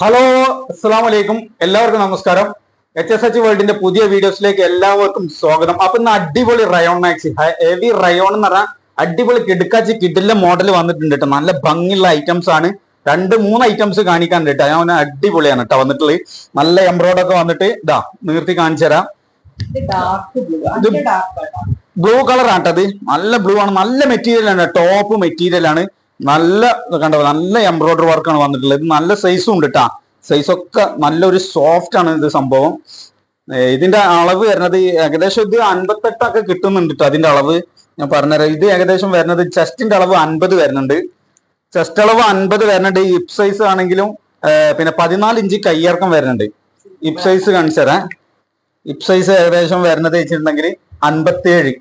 Hello അസ്സാം വലൈക്കും എല്ലാവർക്കും നമസ്കാരം. എച്ച് എസ് എച്ച് വേൾഡിന്റെ പുതിയ വീഡിയോസിലേക്ക് എല്ലാവർക്കും സ്വാഗതം. അപ്പൊ ഇന്ന് അടിപൊളി റയോൺ മാക്സി ഹെവി റയോൺ എന്ന് പറഞ്ഞാൽ അടിപൊളി കിടുക്കാച്ചി കിഡിലെ മോഡൽ വന്നിട്ടുണ്ട് കേട്ടോ. നല്ല ഭംഗിയുള്ള ഐറ്റംസ് ആണ്. രണ്ട് മൂന്ന് ഐറ്റംസ് കാണിക്കാൻ കേട്ടോ. ഞാൻ അടിപൊളിയാണ് കേട്ടോ വന്നിട്ടുള്ളത്. നല്ല എംബ്രോയ്ഡ് ഒക്കെ വന്നിട്ട് ഇതാ നീർത്തി കാണിച്ചു തരാം. ബ്ലൂ കളർ ആട്ടത് നല്ല ബ്ലൂ ആണ്. നല്ല മെറ്റീരിയൽ ആണ്. ടോപ്പ് മെറ്റീരിയൽ ആണ്. നല്ല കണ്ടോ നല്ല എംബ്രോയിഡറി വർക്കാണ് വന്നിട്ടുള്ളത്. ഇത് നല്ല സൈസും ഉണ്ട് കേട്ടാ സൈസൊക്കെ നല്ലൊരു സോഫ്റ്റ് ആണ് ഇത് സംഭവം. ഇതിന്റെ അളവ് വരുന്നത് ഏകദേശം ഇത് അൻപത്തെട്ടൊക്കെ കിട്ടുന്നുണ്ട് കേട്ടോ അതിന്റെ അളവ്. ഞാൻ പറഞ്ഞുതരാം. ഇത് ഏകദേശം വരുന്നത് ചെസ്റ്റിന്റെ അളവ് അൻപത് വരുന്നുണ്ട്. ചെസ്റ്റ് അളവ് അൻപത് വരുന്നുണ്ട്. ഹിപ് സൈസ് ആണെങ്കിലും പിന്നെ പതിനാല് ഇഞ്ച് കയ്യിറക്കം വരുന്നുണ്ട്. ഹിപ് സൈസ് കാണിച്ചു തരാം. ഹിപ് സൈസ് ഏകദേശം വരുന്നത് വെച്ചിട്ടുണ്ടെങ്കിൽ അൻപത്തി ഏഴ്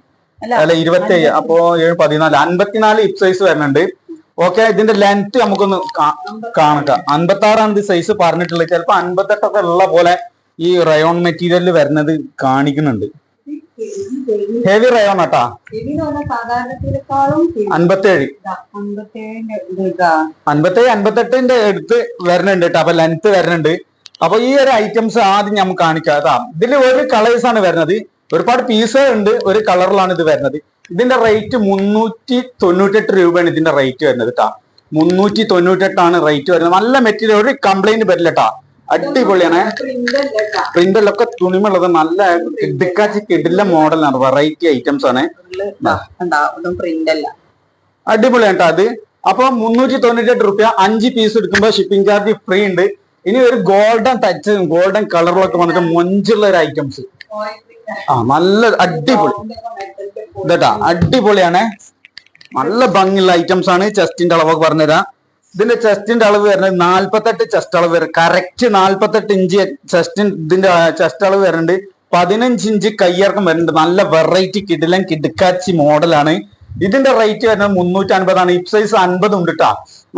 അല്ല ഇരുപത്തി ഏഴ് അപ്പോ ഏഴ് പതിനാല്. അൻപത്തിനാല് ഹിപ് സൈസ് വരുന്നുണ്ട്. ഓക്കെ ഇതിന്റെ ലെങ്ത് നമുക്കൊന്ന് കാണുക അൻപത്തി ആറാണ് സൈസ് പറഞ്ഞിട്ടുള്ളത് ചിലപ്പോ അൻപത്തെട്ടൊക്കെ ഉള്ള പോലെ ഈ റയോൺ മെറ്റീരിയലിൽ വരുന്നത് കാണിക്കുന്നുണ്ട്. ഹെവി റയോൺ ആട്ടാ. അൻപത്തേഴ്. അൻപത്തേഴ് അൻപത്തെട്ടിന്റെ അടുത്ത് വരുന്നുണ്ട് കേട്ടോ. അപ്പൊ ലെങ്ത് വരുന്നുണ്ട്. അപ്പൊ ഈ ഒരു ഐറ്റംസ് ആദ്യം നമുക്ക് കാണിക്കാം. ഇതിൽ ഒരു കളേഴ്സ് ആണ് വരുന്നത്. ഒരുപാട് പീസ് ഉണ്ട് ഒരു കളറിലാണ് ഇത് വരുന്നത്. ഇതിന്റെ റേറ്റ് മുന്നൂറ്റി തൊണ്ണൂറ്റെട്ട് രൂപയാണ് ഇതിന്റെ റേറ്റ് വരുന്നത് കേട്ടാ മുന്നൂറ്റി തൊണ്ണൂറ്റെട്ടാണ് റേറ്റ് വരുന്നത്. നല്ല മെറ്റീരിയൽ ഒരു കംപ്ലൈന്റ് വരില്ല കേട്ടാ അടിപൊളിയാണ്. പ്രിന്റിലൊക്കെ തുണിമുള്ളത് നല്ല കിടക്കാച്ചി കിടില്ല മോഡലാണ് വെറൈറ്റി ഐറ്റംസ് ആണ്. അടിപൊളിയാണ് കേട്ടോ അത്. അപ്പൊ മുന്നൂറ്റി തൊണ്ണൂറ്റെട്ട് റുപ്യ അഞ്ച് പീസ് എടുക്കുമ്പോൾ ഷിപ്പിംഗ് ചാർജ് ഫ്രീ ഉണ്ട്. ഇനി ഒരു ഗോൾഡൻ ടച്ച് ഗോൾഡൻ കളറിലൊക്കെ വന്നിട്ട് മൊഞ്ചുള്ള ഒരു ഐറ്റംസ് ആ നല്ല അടിപൊളി. ഇതട്ടാ അടിപൊളിയാണേ. നല്ല ഭംഗിയുള്ള ഐറ്റംസ് ആണ് ചെസ്റ്റിന്റെ അളവൊക്കെ പറഞ്ഞുതരാം. ഇതിന്റെ ചെസ്റ്റിന്റെ അളവ് വരുന്നത് നാല്പത്തെട്ട് ചെസ്റ്റ് അളവ് വരും. കറക്റ്റ് നാല്പത്തെട്ട് ഇഞ്ച് ചെസ്റ്റിൻ ഇതിന്റെ ചെസ്റ്റ് അളവ് വരുന്നുണ്ട്. പതിനഞ്ച് ഇഞ്ച് കയ്യിറക്കം വരുന്നുണ്ട്. നല്ല വെറൈറ്റി കിടിലൻ കിടുക്കാച്ചി മോഡലാണ് ഇതിന്റെ റേറ്റ് വരുന്നത് മുന്നൂറ്റി അൻപതാണ് ഇപ് സൈസ് അൻപത് ഉണ്ട് കേട്ടോ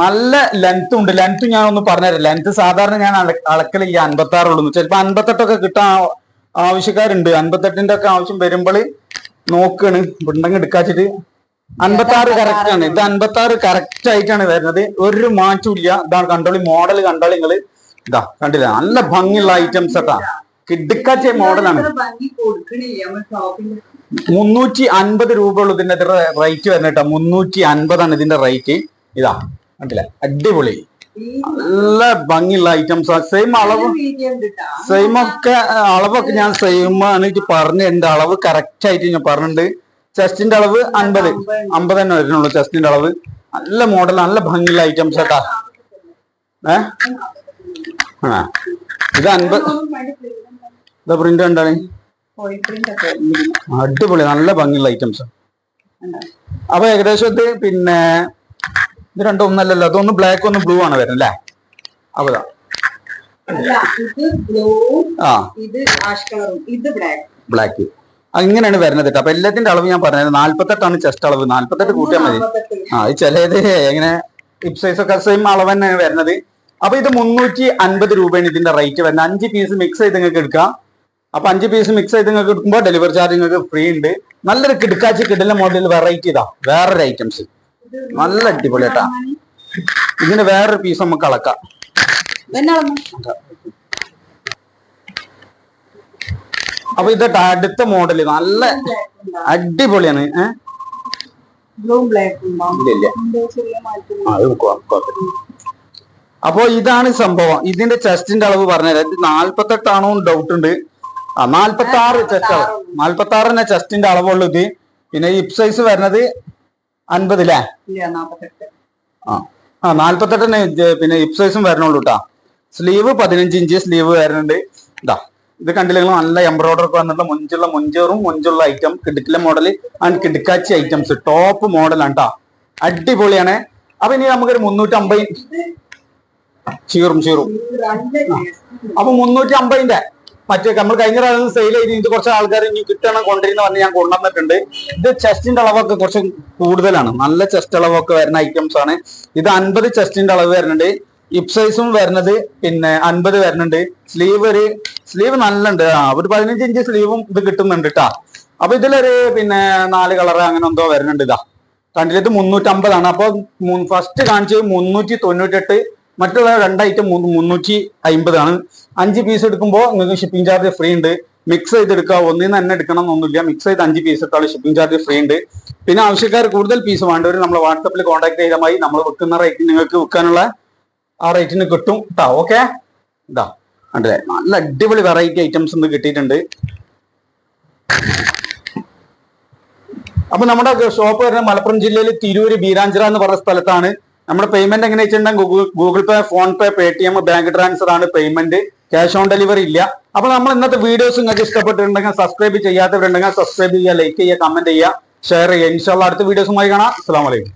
നല്ല ലെങ്ത് ഉണ്ട്. ലെങ്ത് ഞാൻ ഒന്ന് പറഞ്ഞുതരാം. ലെങ്ത് സാധാരണ ഞാൻ അളക്കലില്ല. അൻപത്തി ആറുള്ളൂ ചിലപ്പോ അൻപത്തെട്ടൊക്കെ കിട്ടാൻ ആവശ്യക്കാരുണ്ട്. അൻപത്തെട്ടിന്റെ ഒക്കെ ആവശ്യം വരുമ്പോൾ നോക്കാണ്. ഉണ്ടെങ്കിൽ എടുക്കാച്ചിട്ട്. അൻപത്തി ആറ് കറക്റ്റ് ആണ്. ഇത് അൻപത്തി ആറ് കറക്റ്റ് ആയിട്ടാണ് വരുന്നത്. ഒരു മാറ്റവും ഇല്ല. ഇതാണ് കണ്ടോളി മോഡൽ കണ്ടോളി നിങ്ങൾ. ഇതാ കണ്ടില്ല? നല്ല ഭംഗിയുള്ള ഐറ്റംസ് ഒക്കെ കിടുക്കാച്ച മോഡലാണ് മുന്നൂറ്റി അൻപത് രൂപ ഉള്ളു ഇതിന്റെ റേറ്റ് വരുന്നേട്ടാ കേട്ടോ. മുന്നൂറ്റി അൻപതാണ് ഇതിന്റെ റേറ്റ് ഇതാ കണ്ടില്ല? അടിപൊളി. നല്ല ഭംഗിയുള്ള ഐറ്റംസ് സെയിം അളവ്. സെയിം ഒക്കെ അളവൊക്കെ ഞാൻ സെയിം ആണ് എനിക്ക് പറഞ്ഞിട്ടുണ്ട് അളവ് കറക്റ്റ് ആയിട്ട് ഞാൻ പറഞ്ഞിട്ടുണ്ട്. ചെസ്റ്റിന്റെ അളവ് അൻപത്. അമ്പത് തന്നെ വരുന്നുള്ളൂ ചെസ്റ്റിന്റെ അളവ്. നല്ല മോഡൽ നല്ല ഭംഗിയുള്ള ഐറ്റംസ് ആട്ടാ ഏ? ആ. ഇത് അൻപത്. ഇതാ പ്രിന്റ് എന്താണ് അടിപൊളി നല്ല ഭംഗിയുള്ള ഐറ്റംസ്? അപ്പൊ ഏകദേശം ഇത് പിന്നെ ഇത് രണ്ടും ഒന്നല്ലല്ലോ. അതൊന്ന് ബ്ലാക്ക് ഒന്ന് ബ്ലൂ ആണ് വരുന്നത് അല്ലേ? അവതാ ആ. ബ്ലാക്ക് ഇങ്ങനെയാണ് വരുന്നത് കേട്ടോ. അപ്പൊ എല്ലാത്തിന്റെ അളവ് ഞാൻ പറഞ്ഞത് നാല്പത്തെട്ടാണ് ചെസ്റ്റ് അളവ്. നാല്പത്തെട്ട് കൂട്ടിയാൽ മതി. ആ ഇത് ചിലത് എങ്ങനെ ഹിപ് സൈസ് ഒക്കെ സെയിം അളവ് തന്നെയാണ് വരുന്നത്. അപ്പൊ ഇത് മുന്നൂറ്റി അൻപത് രൂപയാണ് ഇതിന്റെ റേറ്റ് വരുന്നത്. അഞ്ച് പീസ് മിക്സ് ചെയ്ത് നിങ്ങൾക്ക് എടുക്കാം. അപ്പൊ അഞ്ച് പീസ് മിക്സ് ചെയ്ത് നിങ്ങൾക്ക് എടുക്കുമ്പോൾ ഡെലിവറി ചാർജ് നിങ്ങൾക്ക് ഫ്രീ ഉണ്ട്. നല്ലൊരു കിടക്കാച്ചി കിടല മോഡൽ വെറൈറ്റി ഇതാ. വേറൊരു ഐറ്റംസ് നല്ല അടിപൊളി കേട്ടാ ഇതിന് വേറൊരു പീസ് നമുക്ക് അളക്കാം. അപ്പൊ ഇത് അടുത്ത മോഡൽ നല്ല അടിപൊളിയാണ് ഏഹ്. അപ്പോ ഇതാണ് സംഭവം. ഇതിന്റെ ചെസ്റ്റിന്റെ അളവ് പറഞ്ഞത് ഇത് നാല്പത്തെട്ടാണോ ഡൗട്ട് ഉണ്ട്. ആ നാല്പത്തി ആറ് ചെസ്റ്റ് നാല്പത്തി ആറ് തന്നെ ചെസ്റ്റിന്റെ അളവുള്ളൂ ഇത്. പിന്നെ ഹിപ് സൈസ് വരുന്നത് അൻപത് അല്ലേ ഇല്ല നാപ്പത്തെട്ട്. ആ. നാല്പത്തെട്ടിന് പിന്നെ ഇപ് സൈസും വരണുള്ളൂ കേട്ടാ സ്ലീവ് പതിനഞ്ച് ഇഞ്ച് സ്ലീവ് വരുന്നുണ്ട്. ഇതാ ഇത് കണ്ടില്ല നിങ്ങൾ? നല്ല എംബ്രോയിഡറി ഒക്കെ വന്നിട്ടുള്ള മുഞ്ചുള്ള മുഞ്ചേറും മുഞ്ചുള്ള ഐറ്റം കിടുക്കിലെ മോഡൽ ആൻഡ് കിടുക്കാച്ചി ഐറ്റംസ് ടോപ്പ് മോഡലാണ് കേട്ടാ അടിപൊളിയാണ്. അപ്പൊ ഇനി നമുക്കൊരു മുന്നൂറ്റി അമ്പത് ഇത് ചീറും ചീറും. അപ്പൊ മുന്നൂറ്റി അമ്പതിന്റെ മറ്റേ നമ്മൾ കഴിഞ്ഞ പ്രാവശ്യം സെയിൽ ചെയ്ത് ഇത് കുറച്ച് ആൾക്കാർ ഇനി കിട്ടണം കൊണ്ടിരുന്ന പറഞ്ഞ് ഞാൻ കൊണ്ടുവന്നിട്ടുണ്ട്. ഇത് ചെസ്റ്റിന്റെ അളവൊക്കെ കുറച്ച് കൂടുതലാണ്. നല്ല ചെസ്റ്റ് അളവൊക്കെ വരുന്ന ഐറ്റംസ് ആണ്. ഇത് അൻപത് ചെസ്റ്റിന്റെ അളവ് വരുന്നുണ്ട്. ഇപ് സൈസും വരുന്നത് പിന്നെ അൻപത് വരുന്നുണ്ട്. സ്ലീവ് ഒരു സ്ലീവ് നല്ല ഉണ്ട് ആ ഒരു പതിനഞ്ച് ഇഞ്ച് സ്ലീവും ഇത് കിട്ടുന്നുണ്ട് കേട്ടാ അപ്പൊ ഇതിലൊരു പിന്നെ നാല് കളർ അങ്ങനെ എന്തോ വരുന്നുണ്ട് ഇതാ. കണ്ടില്ല? ഇത് മുന്നൂറ്റമ്പതാണ്. അപ്പൊ ഫസ്റ്റ് കാണിച്ചത് മുന്നൂറ്റി തൊണ്ണൂറ്റെട്ട് മറ്റുള്ള രണ്ട് ഐറ്റം മുന്നൂറ്റി അമ്പതാണ് അഞ്ച് പീസ് എടുക്കുമ്പോൾ നിങ്ങൾക്ക് ഷിപ്പിംഗ് ചാർജ് ഫ്രീ ഉണ്ട്. മിക്സ് ചെയ്തെടുക്കുക. ഒന്നിൽ നിന്ന് തന്നെ എടുക്കണം എന്നൊന്നുമില്ല. മിക്സ് ചെയ്ത് അഞ്ച് പീസ് എടുത്താൽ ഷിപ്പിംഗ് ചാർജ് ഫ്രീ ഉണ്ട്. പിന്നെ ആവശ്യക്കാർ കൂടുതൽ പീസ് വേണ്ടവർ നമ്മൾ വാട്സപ്പിൽ കോൺടാക്ട് ചെയ്താൽ മതി നമ്മൾ വെക്കുന്ന റേറ്റ് നിങ്ങൾക്ക് വിൽക്കാനുള്ള ആ റേറ്റിന് കിട്ടും കേട്ടോ ഓക്കെ ഇതാ. അതെ നല്ല അടിപൊളി വെറൈറ്റി ഐറ്റംസ് ഇന്ന് കിട്ടിയിട്ടുണ്ട്. അപ്പൊ നമ്മുടെ ഷോപ്പ് വരുന്നത് മലപ്പുറം ജില്ലയിൽ തിരൂര് ബീരാഞ്ചിറ എന്ന് പറഞ്ഞ സ്ഥലത്താണ്. നമ്മുടെ പേയ്മെന്റ് എങ്ങനെ വെച്ചിട്ടുണ്ടെങ്കിൽ Google Pay PhonePe Paytm bank transfer ആണ് പേയ്മെന്റ് ക്യാഷ് ഓൺ ഡെലിവറി ഇല്ല. അപ്പൊ നമ്മൾ ഇന്നത്തെ വീഡിയോസ് നിങ്ങൾക്ക് ഇഷ്ടപ്പെട്ടിട്ടുണ്ടെങ്കിൽ സബ്സ്ക്രൈബ് ചെയ്യാത്തവരുണ്ടെങ്കിൽ സബ്സ്ക്രൈബ് ചെയ്യുക ലൈക്ക് ചെയ്യുക കമന്റ് ചെയ്യുക ഷെയർ ചെയ്യുക. ഇൻഷാല്ല അടുത്ത വീഡിയോസുമായി കാണാം. അസ്സാം വലൈക്കും